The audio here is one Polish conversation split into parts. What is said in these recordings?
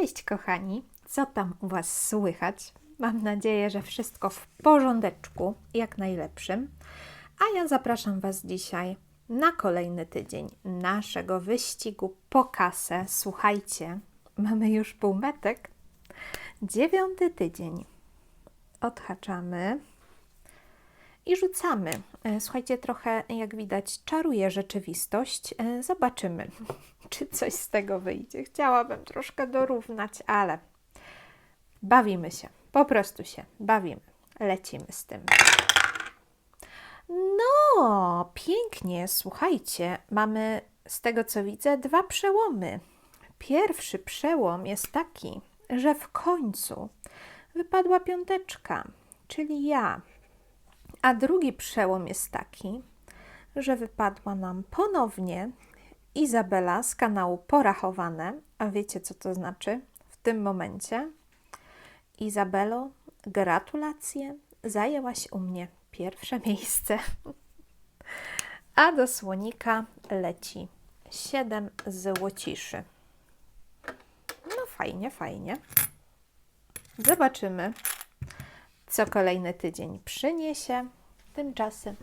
Cześć kochani, co tam u Was słychać? Mam nadzieję, że wszystko w porządeczku, jak najlepszym. A ja zapraszam Was dzisiaj na kolejny tydzień naszego wyścigu po kasę. Słuchajcie, mamy już półmetek. Dziewiąty tydzień. Odhaczamy i rzucamy. E, Słuchajcie, trochę jak widać czaruje rzeczywistość. E, Zobaczymy, czy coś z tego wyjdzie. Chciałabym troszkę dorównać, ale bawimy się. Po prostu się bawimy. Lecimy z tym. No, pięknie. Słuchajcie, mamy z tego co widzę dwa przełomy. Pierwszy przełom jest taki, że w końcu wypadła piąteczka, czyli ja. A drugi przełom jest taki, że wypadła nam ponownie Izabela z kanału Porachowane. A wiecie, co to znaczy w tym momencie? Izabelo, gratulacje, zajęłaś u mnie pierwsze miejsce. A do słonika leci 7 złociszy. No fajnie, fajnie. Zobaczymy, co kolejny tydzień przyniesie. Tymczasem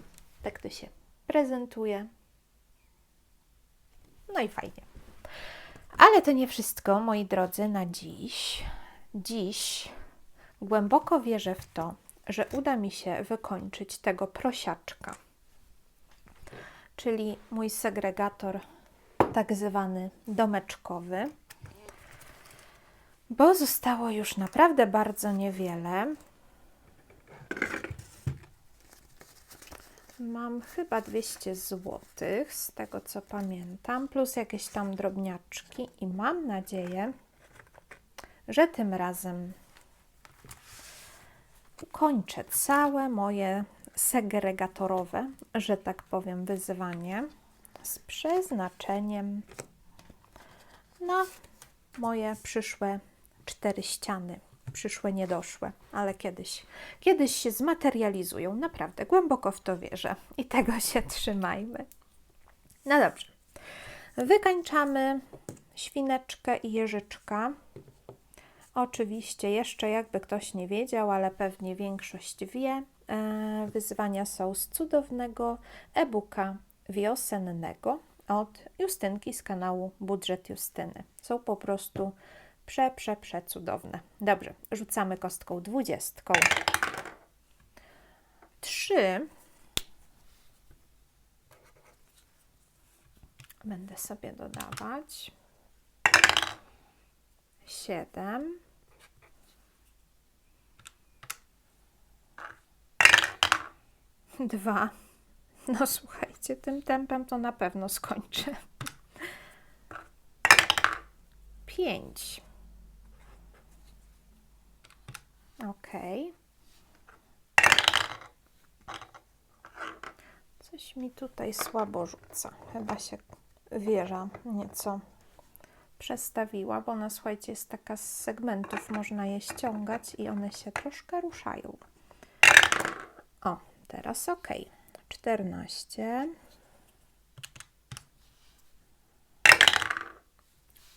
tak to się prezentuje. No i fajnie. Ale to nie wszystko, moi drodzy, na dziś. Dziś głęboko wierzę w to, że uda mi się wykończyć tego prosiaczka, czyli mój segregator tak zwany domeczkowy, bo zostało już naprawdę bardzo niewiele. Mam chyba 200 zł, z tego co pamiętam, plus jakieś tam drobniaczki, i mam nadzieję, że tym razem ukończę całe moje segregatorowe, że tak powiem, wyzwanie z przeznaczeniem na moje przyszłe cztery ściany. Przyszłe, niedoszłe, ale kiedyś, kiedyś się zmaterializują. Naprawdę, głęboko w to wierzę i tego się trzymajmy. No dobrze. Wykańczamy świneczkę i jeżyczka. Oczywiście, jeszcze jakby ktoś nie wiedział, ale pewnie większość wie, e, wyzwania są z cudownego e-booka wiosennego od Justynki z kanału Budżet Justyny. Są po prostu prze, prze, prze cudowne. Dobrze, rzucamy kostką dwudziestką. Trzy. Będę sobie dodawać. Siedem. Dwa. No słuchajcie, tym tempem to na pewno skończę. Pięć. Ok. Coś mi tutaj słabo rzuca. Chyba się wieża nieco przestawiła, bo ona, słuchajcie, jest taka z segmentów, można je ściągać i one się troszkę ruszają. O, teraz ok. 14.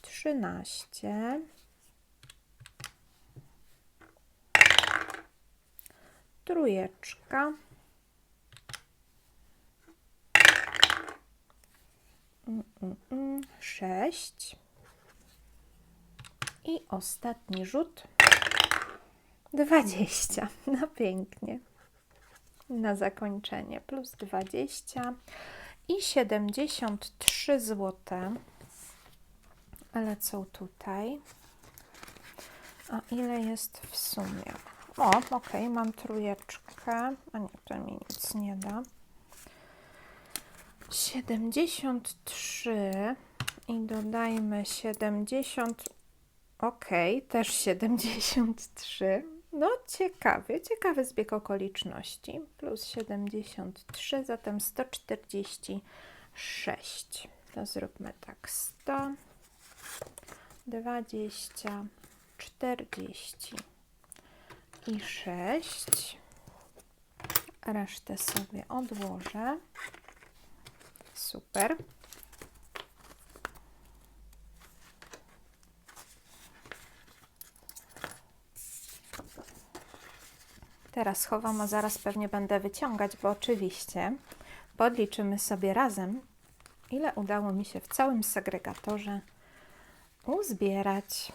13. Trójeczka. Sześć. I ostatni rzut. Dwadzieścia. No pięknie. Na zakończenie plus dwadzieścia i siedemdziesiąt trzy złote lecą tutaj. A ile jest w sumie? O, ok, mam trójeczkę. A nie, to mi nic nie da. 73 i dodajmy 70. Ok, też 73. No, ciekawy, ciekawy zbieg okoliczności. Plus 73, zatem 146. To zróbmy tak: 100, 20, 40 i 6. Resztę sobie odłożę. Super. Teraz chowam, a zaraz pewnie będę wyciągać, bo oczywiście podliczymy sobie razem, ile udało mi się w całym segregatorze uzbierać.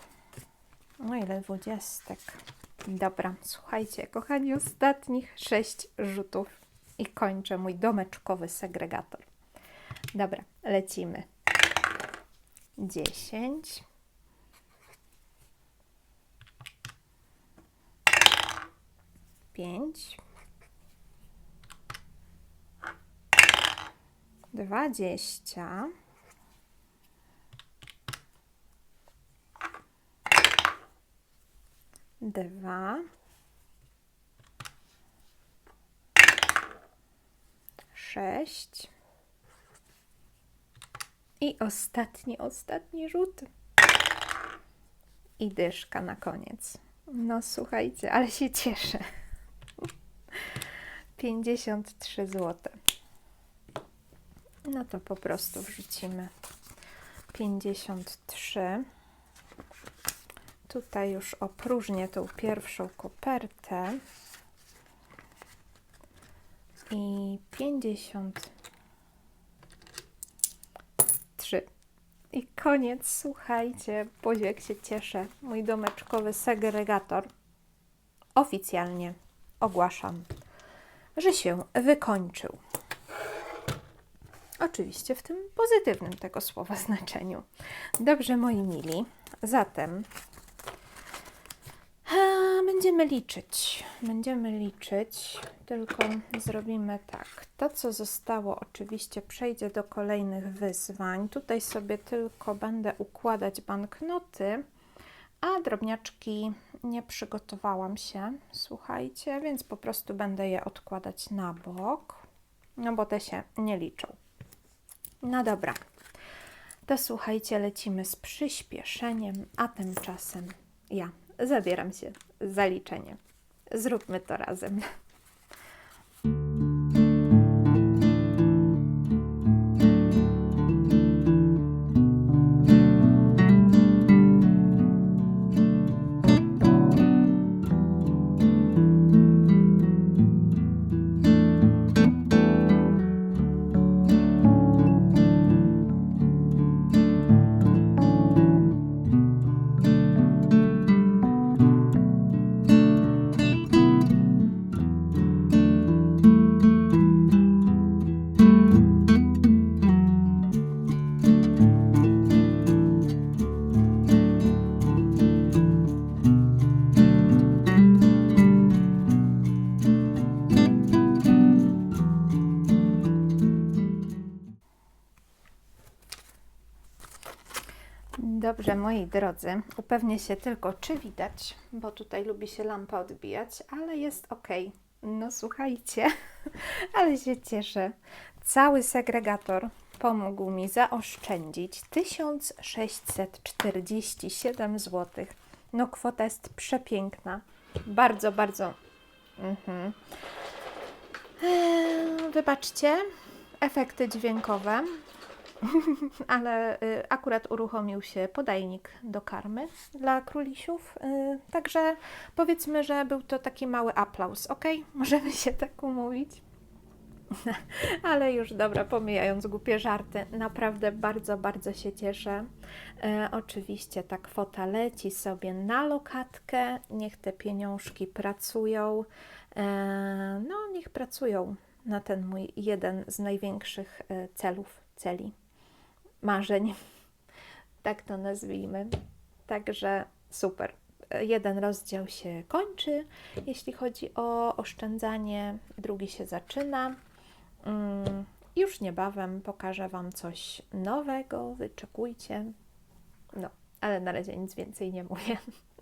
No ile dwudziestek. Dobra, słuchajcie, kochani, ostatnich sześć rzutów i kończę mój domeczkowy segregator. Dobra, lecimy. 10. Pięć. Dwadzieścia. Dwa. Sześć. I ostatni, ostatni rzut. I dyszka na koniec. No słuchajcie, ale się cieszę. 53 zł. No to po prostu wrzucimy 53. Tutaj już opróżnię tą pierwszą kopertę. I 53. I koniec, słuchajcie, Boże, jak się cieszę. Mój domeczkowy segregator oficjalnie ogłaszam, że się wykończył. Oczywiście w tym pozytywnym tego słowa znaczeniu. Dobrze, moi mili. Zatem będziemy liczyć. Będziemy liczyć, tylko zrobimy tak. To, co zostało, oczywiście przejdzie do kolejnych wyzwań. Tutaj sobie tylko będę układać banknoty, a drobniaczki nie przygotowałam się, słuchajcie, więc po prostu będę je odkładać na bok, no bo te się nie liczą. No dobra, to słuchajcie, lecimy z przyspieszeniem, a tymczasem ja zabieram się za liczenie. Zróbmy to razem. Dobrze, moi drodzy, upewnię się tylko, czy widać, bo tutaj lubi się lampa odbijać, ale jest ok. No słuchajcie, ale się cieszę. Cały segregator pomógł mi zaoszczędzić 1647 zł. No kwota jest przepiękna. Bardzo, bardzo. Mhm. Eee, wybaczcie, efekty dźwiękowe ale y, akurat uruchomił się podajnik do karmy dla królisiów. Y, także powiedzmy, że był to taki mały aplauz, ok? Możemy się tak umówić. Ale już dobra, pomijając głupie żarty, naprawdę bardzo, bardzo się cieszę. E, oczywiście ta kwota leci sobie na lokatkę. Niech te pieniążki pracują. E, no, niech pracują na ten mój jeden z największych celów, celi marzeń. Tak to nazwijmy. Także super. Jeden rozdział się kończy, jeśli chodzi o oszczędzanie, drugi się zaczyna. Mm, już niebawem pokażę Wam coś nowego, wyczekujcie. No, ale na razie nic więcej nie mówię.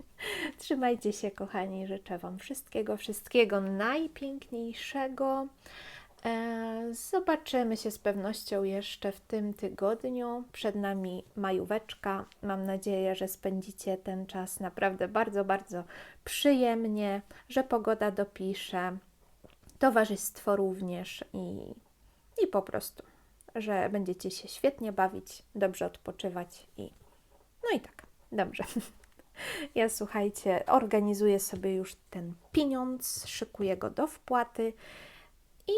Trzymajcie się, kochani. Życzę Wam wszystkiego, wszystkiego najpiękniejszego. E, zobaczymy się z pewnością jeszcze w tym tygodniu. Przed nami majóweczka. Mam nadzieję, że spędzicie ten czas naprawdę bardzo, bardzo przyjemnie, że pogoda dopisze, towarzystwo również i, i po prostu, że będziecie się świetnie bawić, dobrze odpoczywać i no i tak, dobrze. Ja słuchajcie, organizuję sobie już ten pieniądz, szykuję go do wpłaty i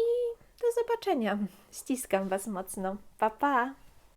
do zobaczenia. Ściskam Was mocno. Pa, pa!